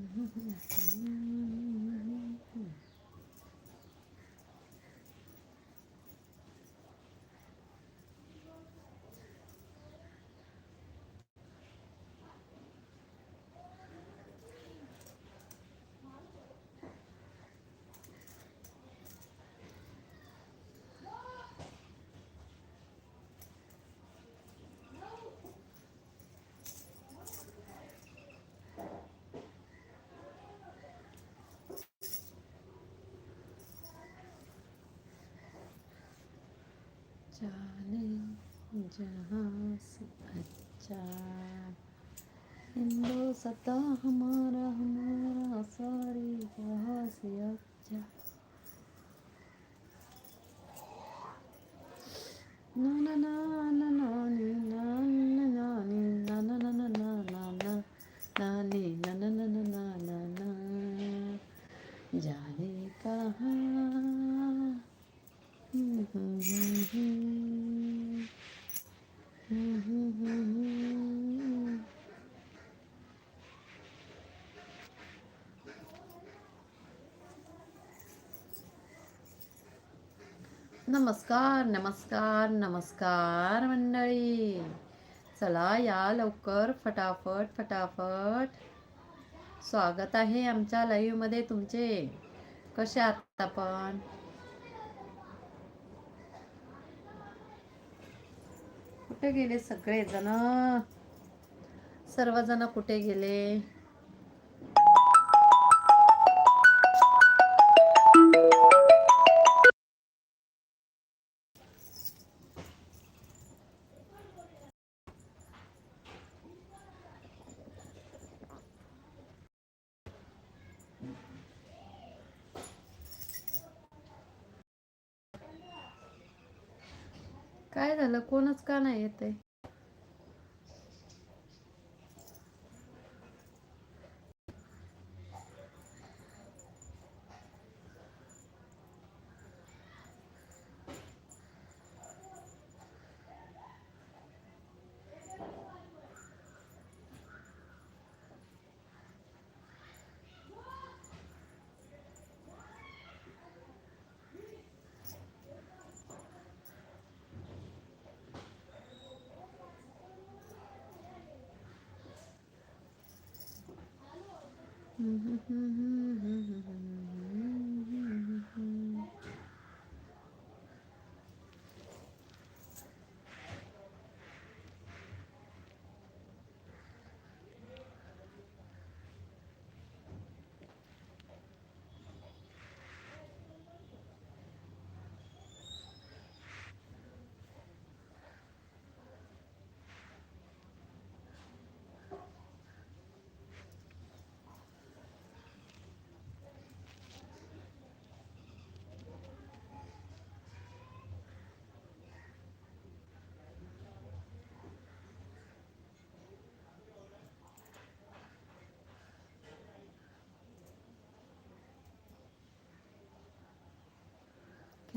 嗯嗯嗯 जाने जहाँ से अच्छा हिंदुस्ता हमारा हमारा सारी जहाँ से अच्छा। ना ना ना। नमस्कार नमस्कार नमस्कार मंडळी. चला या लवकर फटाफट फटाफट. स्वागत आहे आमच्या लाईव्हमध्ये तुमचे. कसे आहात आपण? कुठे गेले सगळे जण सर्वजण कुठे गेले? काय झालं? कोणच का नाही येत आहे mhm mhm mhm mhm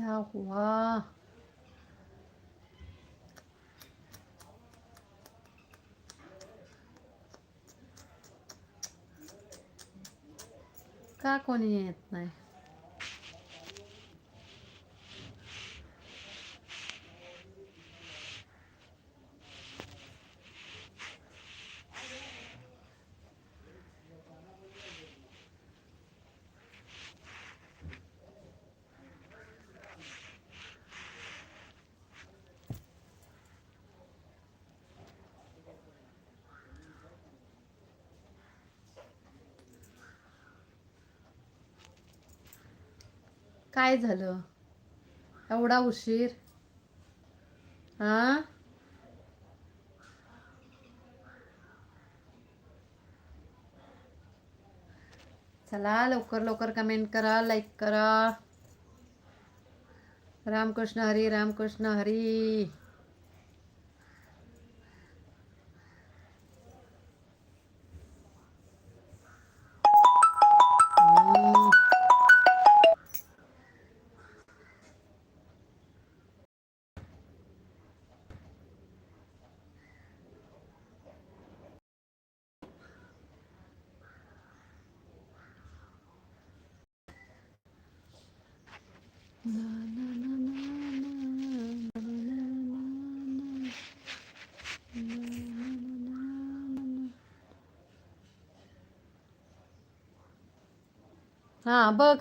ยาวหัวก้าโคเนตไหน काय झालं? एवढा उशीर? हा चला लवकर लवकर कमेंट करा लाईक करा. रामकृष्ण हरी रामकृष्ण हरी. हा बघ.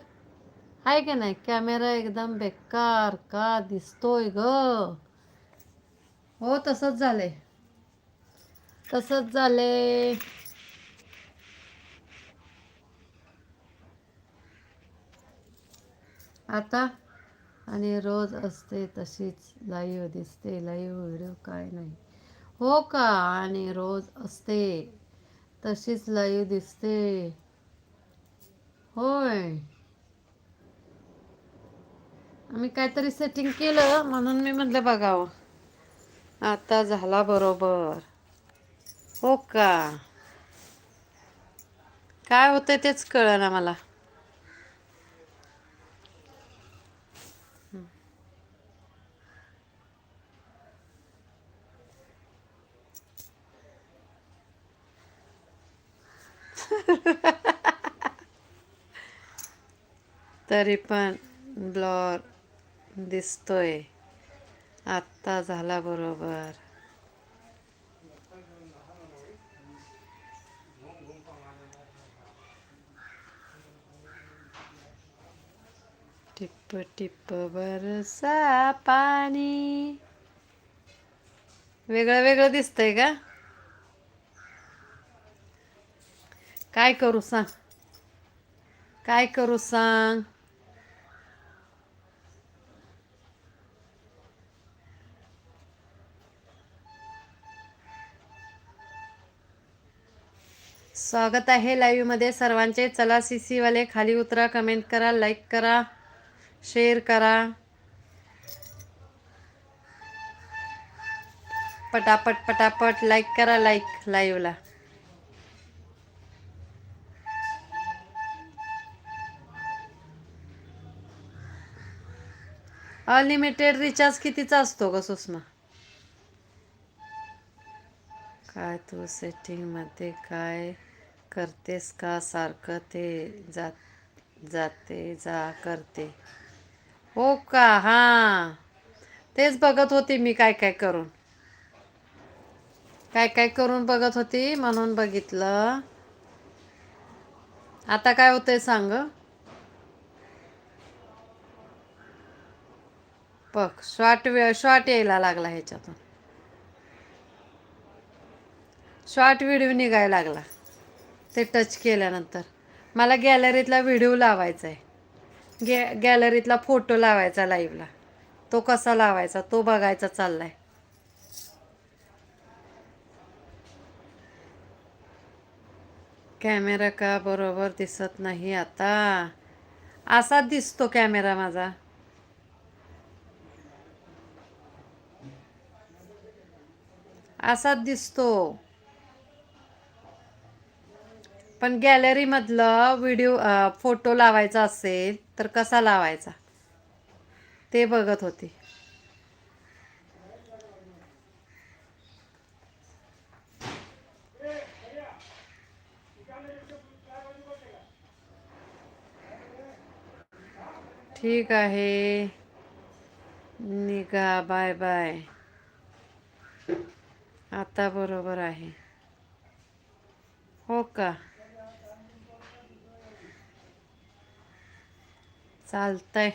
आहे की नाही? कॅमेरा एकदम बेकार का दिसतोय ग? हो तसंच झालंय. तसंच झालंय. आता? आणि रोज असते तशीच लाईव्ह दिसते लाईव्ह व्हिडिओ काय नाही. हो का? आणि रोज असते तशीच लाईव्ह दिसते. होय. आम्ही काहीतरी सेटिंग केलं म्हणून मी म्हटलं बघावं हो. आता झाला बरोबर. हो का? काय होतंय तेच कळलं ना मला. तरी पण ब्लॉर दिसतोय. आत्ता झाला बरोबर. टिप टिप बरसा पाणी. वेगळं वेगळं दिसतंय का? काय करू सांग? काय करू सांग? स्वागत आहे लाईव्हमध्ये सर्वांचे चला सी सीवाले खाली उतरा कमेंट करा लाईक करा शेअर करा. पटापट पटापट लाईक करा लाईक लाईव्हला अनलिमिटेड रिचार्ज कितीचा असतो ग सुषमा? काय तू सेटिंगमध्ये काय? करतेस का? सारखं ते जात जाते जा करते. हो का? हां. तेच बघत होती मी काय काय करून. काय काय करून बघत होती म्हणून बघितलं. आता काय होतंय सांग? बघ शॉर्ट वेळ शॉर्ट यायला लागला ह्याच्यातून. शॉर्ट व्हिडिओ निघायला लागला. ते टच केल्यानंतर. मला गॅलरीतला व्हिडिओ लावायचा आहे गॅ गॅलरीतला फोटो लावायचा लाईव्हला तो कसा लावायचा तो बघायचा चाललाय. कॅमेरा का बरोबर दिसत नाही आता? असाच दिसतो कॅमेरा माझा. असाच दिसतो. पण गॅलरीमधलं व्हिडिओ फोटो लावायचा असेल तर कसा लावायचा? ते बघत होते. ठीक आहे. निघा. Bye bye. आता बरोबर आहे. हो का? चालतंय